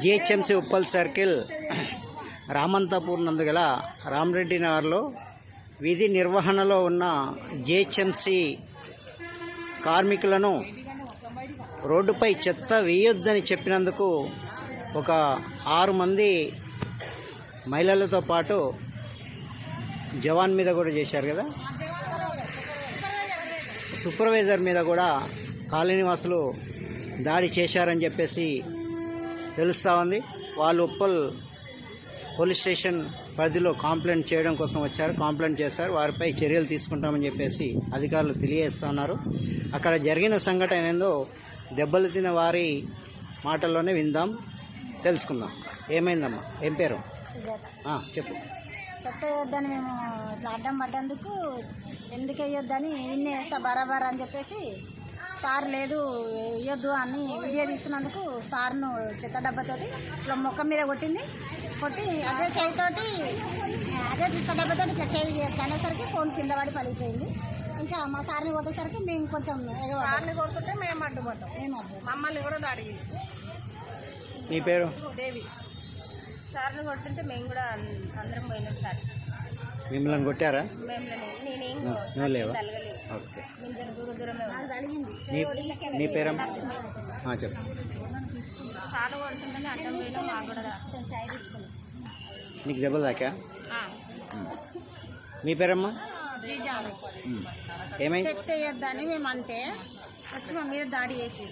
GHMC Uppal circle Ramanthapur నందు గల రామరెడ్డి నగర్లో విధి నిర్వహణలో ఉన్న జిహెచ్ఎంసి కార్మికులను రోడ్డుపై చెత్త వేయొద్దని చెప్పినందుకు ఒక ఆరు మంది మహిళలతో పాటు జవాన్ మీద కూడా చేశారు కదా. సూపర్వైజర్ మీద కూడా కాలనీవాసులు దాడి చేశారని చెప్పేసి తెలుస్తూ ఉంది. వాళ్ళు ఉప్పల్ పోలీస్ స్టేషన్ పరిధిలో కంప్లైంట్ చేయడం కోసం వచ్చారు. కంప్లైంట్ చేశారు. వారిపై చర్యలు తీసుకుంటామని చెప్పేసి అధికారులు తెలియజేస్తా ఉన్నారు. అక్కడ జరిగిన సంఘటన ఏందో దెబ్బలు తిన్న వారి మాటల్లోనే విందాం తెలుసుకుందాం. ఏమైందమ్మా? ఏం పేరు? చెప్పు. చెత్త వేయొద్దని మేము ఇట్లా అడ్డం పడ్డందుకు ఎందుకు వేయొద్దని ఇన్ని వేస్తా బరాబర్ అని చెప్పేసి సార్ లేదు వేయొద్దు అని వీడియో తీస్తున్నందుకు సార్ను చెత్త డబ్బాతోటి ఇట్లా మొక్క మీద కొట్టింది. కొట్టి అదే చేయితోటి అదే చెత్త డబ్బాతోటి ఇట్లా చేయి అనేసరికి ఫోన్ కింద పడి పలిగిపోయింది ఇంకా మా సార్ని కొట్టేసరికి మేము కొంచెం సార్ని కొడుతుంటే మేము అడ్డుపడ్డాం. మేము అడ్డు మమ్మల్ని కూడా దాడి మీ పేరు? దేవి. సార్ని కొడుతుంటే మేము కూడా అందరం పోయినాం సార్. మిమ్మల్ని కొట్టారా? మేము నేనేం లేవా? ఓకే. దూరం దూరమే నీ పేరమ్మా ఆ, చెప్పు. నీకు దెబ్బలు తాకా? మీ పేరమ్మా. ఏమైంది? వేయొద్దని అంటే వచ్చి మా మీద దాడి చేసి.